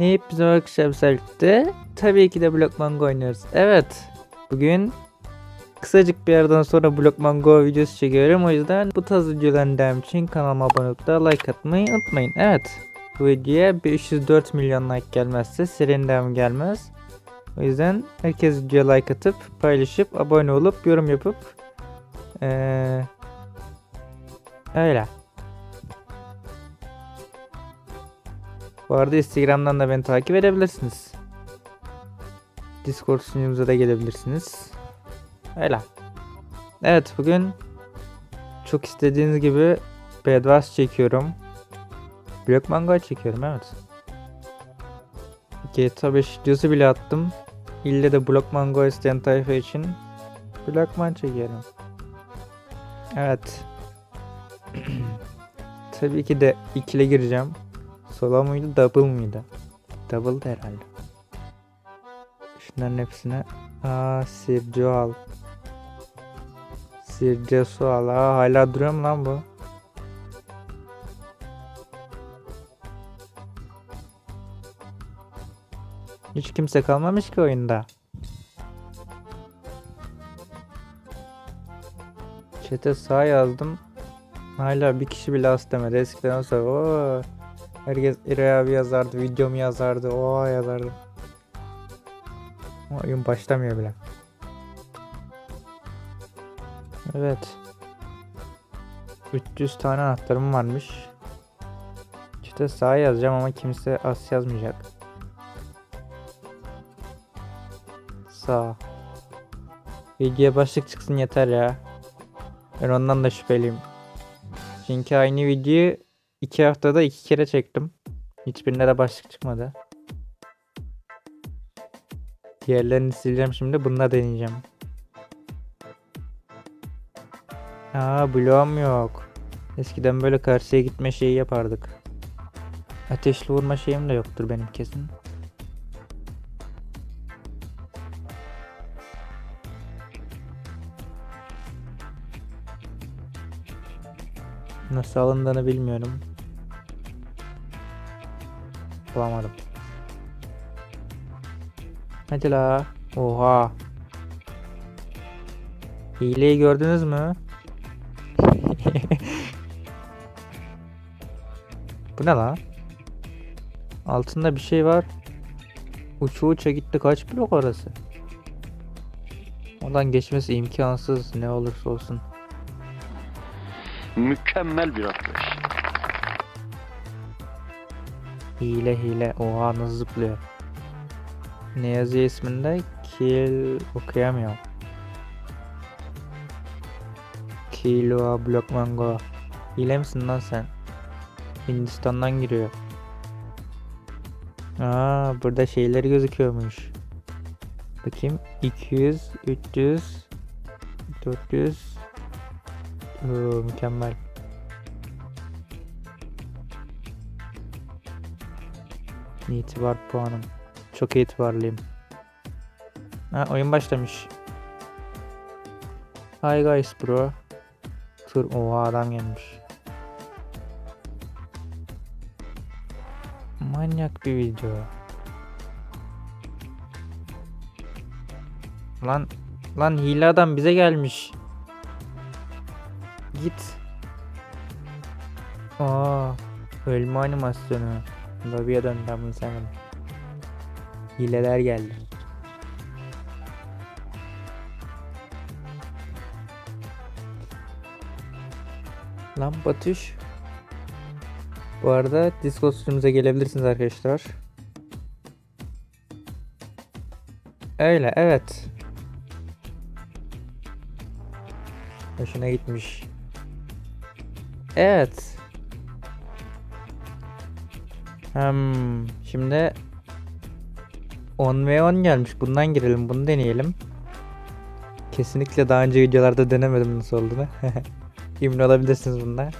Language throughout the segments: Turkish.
Hepinize arkadaşlar birlikte tabii ki de Block Mango oynuyoruz. Evet. Bugün kısacık bir yerden sonra Block Mango videosu çekiyorum. O yüzden bu tarz videoların devamı için kanalıma abone olup da like atmayı unutmayın. Evet. Bu videoya 504 milyon like gelmezse serinin devamı gelmez. O yüzden herkes videoya like atıp paylaşıp abone olup yorum yapıp ee, öyle. Bu arada Instagram'dan da beni takip edebilirsiniz. Discord sunucumuza da gelebilirsiniz. Öyle. Evet bugün çok istediğiniz gibi Bedwars çekiyorum. Block Mango çekiyorum evet. GTA 5 videosu bile attım. İlle de Block Mango isteyen tayfa için Blockman çekiyorum. Evet. Tabii ki de ikili gireceğim. Solo muydu double mıydı? Double'dı herhalde. Şunların hepsine Aa Sirco al. Sirce su al. Aa hala duruyor mu lan bu? Hiç kimse kalmamış ki oyunda. Chat'e sağ yazdım. Hala bir kişi bile az demedi. Eskiden olsa ooo. Herkes İray abi yazardı, videomu yazardı, o yazardı. Ama oyun başlamıyor bile. Evet. 300 tane anahtarım varmış. İşte sağ yazacağım ama kimse az yazmayacak. Sağ. Videoya başlık çıksın yeter ya. Ben ondan da şüpheliyim. Çünkü aynı videoyu iki haftada iki kere çektim. Hiçbirinde de başlık çıkmadı. Diğerlerini sileceğim şimdi. Bununla deneyeceğim. Aa bloğum yok. Eskiden böyle karşıya gitme şeyi yapardık. Ateşli vurma şeyim de yoktur benim kesin. Nasıl alındığını bilmiyorum. Bulamadım. Hadi la. Oha. Hileyi gördünüz mü? Bu ne lan? Altında bir şey var. Uçu uça gitti kaç blok orası? Oradan geçmesi imkansız ne olursa olsun. Mükemmel bir atlayış. Hile hile. Oha nasıl zıplıyor. Ne yazıyor isminde? Kill okuyamıyorum. Kilo Block Mango. Hile misin lan sen? Hindistan'dan giriyor. Aa burada şeyler gözüküyormuş. Bakayım 200, 300, 400. Oo, mükemmel. İtibar puanım. Çok itibarlıyım. Ha oyun başlamış. Hi guys bro. Tur oha adam gelmiş. Manyak bir video. Lan lan hile adam bize gelmiş. Git. Aa, ölme animasyonu. Lobiye döndü ben bunu sevmedim. Hileler geldi. Lan Batış. Bu arada Discord sunucumuza gelebilirsiniz arkadaşlar. Öyle evet. Hoşuna gitmiş. Evet. Hmm, şimdi 10 ve 10 gelmiş. Bundan girelim. Bunu deneyelim. Kesinlikle daha önce videolarda denemedim nasıl olduğunu. Emin olabilirsiniz bunda.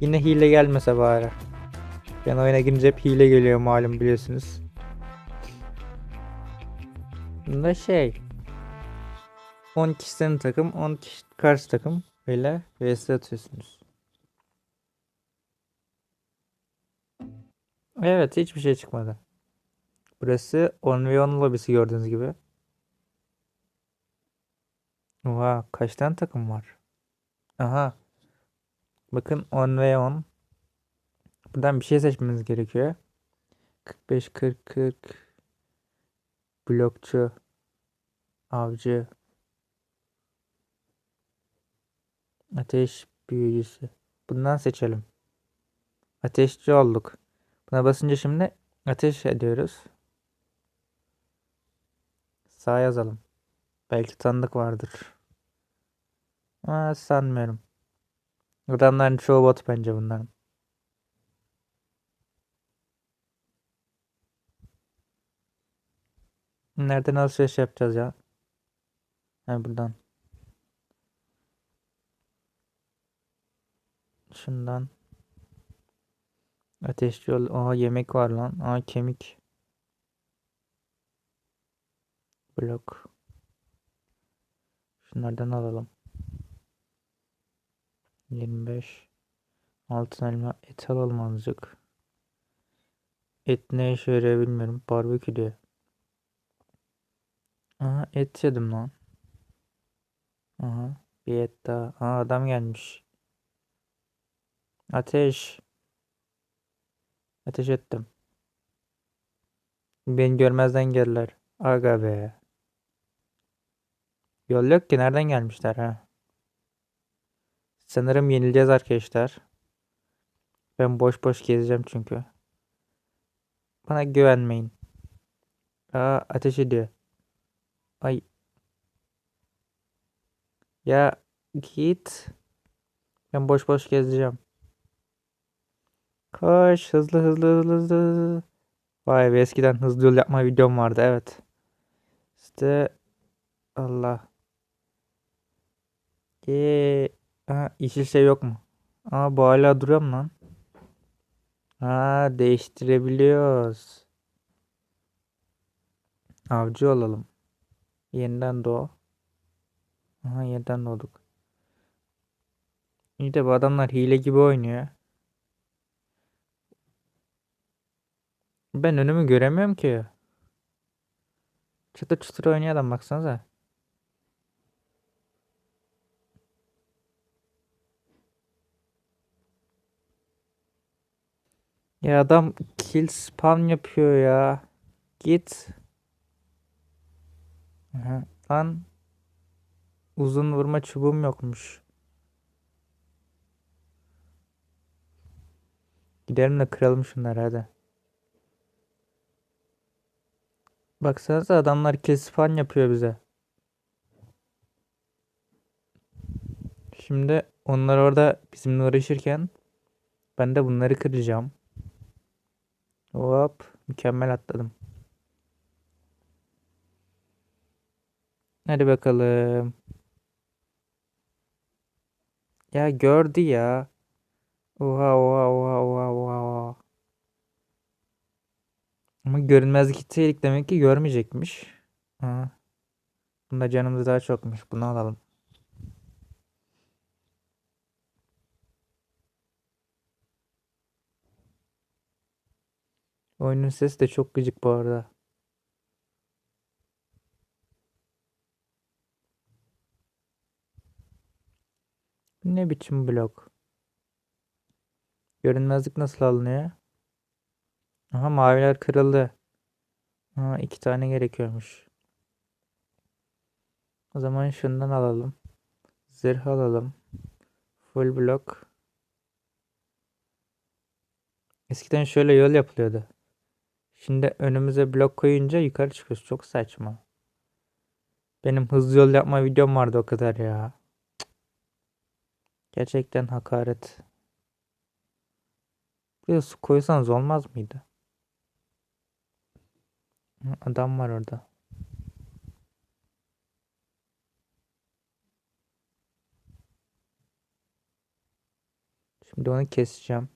Yine hile gelmese bari. Ben oyuna girince hep hile geliyor malum biliyorsunuz. Bunda şey 10 kişi senin takım 10 kişi karşı takım böyle vs atıyorsunuz. Evet hiçbir şey çıkmadı. Burası 10 ve 10 lobisi gördüğünüz gibi. Oha kaç tane takım var? Aha. Bakın 10 ve 10. Buradan bir şey seçmemiz gerekiyor. 45 40 40 blokçu avcı ateş büyücüsü. Bundan seçelim. Ateşçi olduk. Buna basınca şimdi ateş ediyoruz. Sağ yazalım. Belki tanıdık vardır. Aa, sanmıyorum. Adamların çoğu bot bence bunların. Nereden alışveriş yapacağız ya? Ha buradan. Şundan. Ateşli yol. Aha yemek var lan. Aa kemik. Blok. Şunlardan alalım. 25. Altın elma. Et alalım azıcık. Et ne işe yarıyor bilmiyorum. Barbekü diyor. Aha et yedim lan. Aha bir et daha. Aa adam gelmiş. Ateş. Ateş ettim. Beni görmezden geldiler. Aga be. Yol yok ki nereden gelmişler ha? Sanırım yenileceğiz arkadaşlar. Ben boş boş gezeceğim çünkü. Bana güvenmeyin. Aa ateş ediyor. Ay. Ya git. Ben boş boş gezeceğim. Koş hızlı hızlı hızlı hızlı. Vay be eskiden hızlı yol yapma videom vardı evet. İşte Allah. Eee ha, yeşil şey yok mu? Aa bu hala duruyor mu lan? Aa değiştirebiliyoruz. Avcı olalım. Yeniden doğ. Aha yeniden doğduk. İyi de bu adamlar hile gibi oynuyor. Ben önümü göremiyorum ki. Çıtır çıtır oynuyor adam baksanıza. Ya adam kill spam yapıyor ya. Git. Aha. Lan uzun vurma çubuğum yokmuş. Gidelim de kıralım şunları hadi. Baksanıza adamlar kill spam yapıyor bize. Şimdi onlar orada bizimle uğraşırken ben de bunları kıracağım. Hop mükemmel atladım. Hadi bakalım. Ya gördü ya. Oha oha oha oha oha oha. Ama görünmezlik itseydik demek ki görmeyecekmiş. Ha. Bunda canımız daha çokmuş. Bunu alalım. Oyunun sesi de çok gıcık bu arada. Ne biçim blok? Görünmezlik nasıl alınıyor? Aha maviler kırıldı. Ha iki tane gerekiyormuş. O zaman şundan alalım. Zırh alalım. Full blok. Eskiden şöyle yol yapılıyordu. Şimdi önümüze blok koyunca yukarı çıkıyoruz. Çok saçma. Benim hızlı yol yapma videom vardı o kadar ya. Gerçekten hakaret. Bir su koysanız olmaz mıydı? Adam var orada. Şimdi onu keseceğim.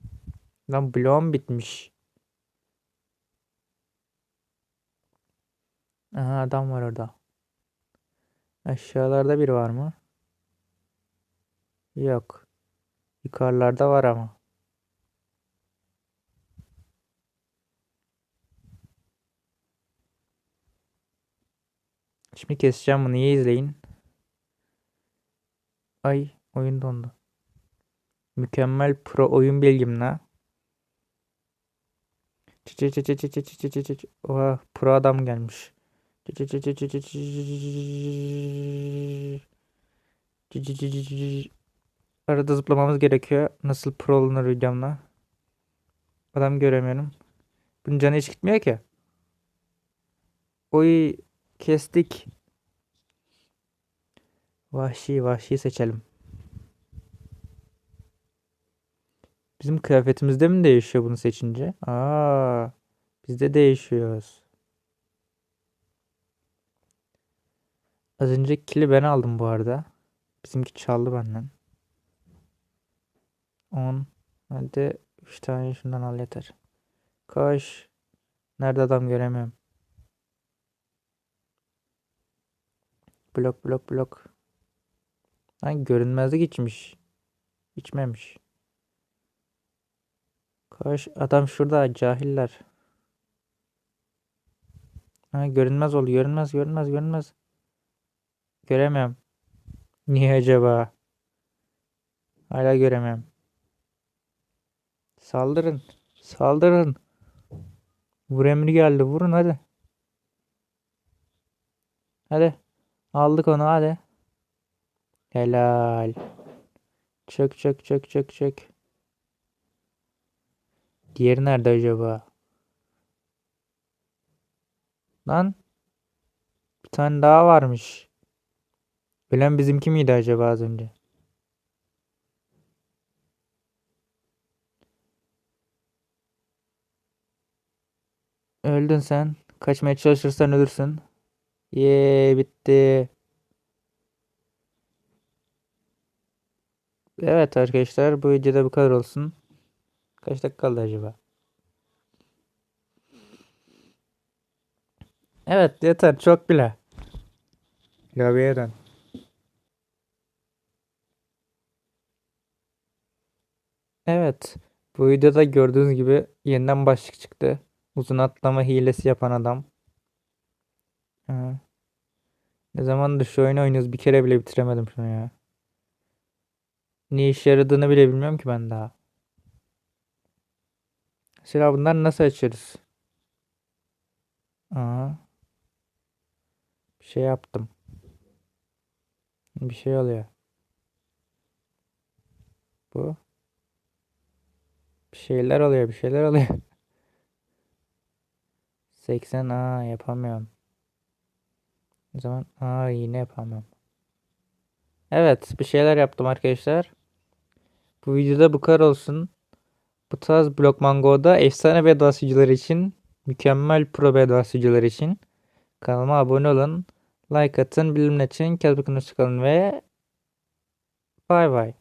Lan bloğum bitmiş. Aha adam var orada. Aşağılarda biri var mı? Yok. Yukarılarda var ama. Şimdi keseceğim bunu. İyi izleyin. Ay oyun dondu. Mükemmel pro oyun bilgimle. Çı çı çı çı çı çı. Oha pro adam gelmiş. Çı çı çı çı çı çı. Arada zıplamamız gerekiyor. Nasıl pro olunur videomla. Adam göremiyorum. Bunun canı hiç gitmiyor ki. Oy kestik. Vahşi vahşi seçelim. Bizim kıyafetimizde mi değişiyor bunu seçince? Aa, biz de değişiyoruz. Az önceki kili ben aldım bu arada. Bizimki çaldı benden. 10. Hadi 3 tane şundan al yeter. Koş. Nerede adam göremiyorum. Blok blok blok. Lan görünmezlik içmiş. İçmemiş. Koş adam şurada cahiller. Ha, görünmez oldu. Görünmez görünmez görünmez. Göremem. Niye acaba? Hala göremem. Saldırın. Saldırın. Vur emri geldi. Vurun hadi. Hadi. Aldık onu hadi. Helal. Çök çök çök çök çök. Diğeri nerede acaba? Lan. Bir tane daha varmış. Ölen bizimki miydi acaba az önce? Öldün sen. Kaçmaya çalışırsan ölürsün. Yee bitti. Evet arkadaşlar bu videoda bu kadar olsun. Kaç dakika kaldı acaba? Evet yeter çok bile. Lobiye dön. Evet. Bu videoda gördüğünüz gibi yeniden başlık çıktı. Uzun atlama hilesi yapan adam. Ha. Ne zamandır şu oyunu oynuyoruz bir kere bile bitiremedim şunu ya. Ne işe yaradığını bile bilmiyorum ki ben daha. Mesela bunları nasıl açıyoruz? Aa. Bir şey yaptım. Bir şey oluyor. Bu. Bir şeyler oluyor, bir şeyler oluyor. 80 aa yapamıyorum. O zaman aa yine yapamıyorum. Evet, bir şeyler yaptım arkadaşlar. Bu videoda bu kadar olsun. Bu tarz Blok Mango'da efsane bedvasıcılar için, mükemmel pro bedvasıcılar için kanalıma abone olun. Like atın, bildirimler için. Kendinize kalın ve bay bay.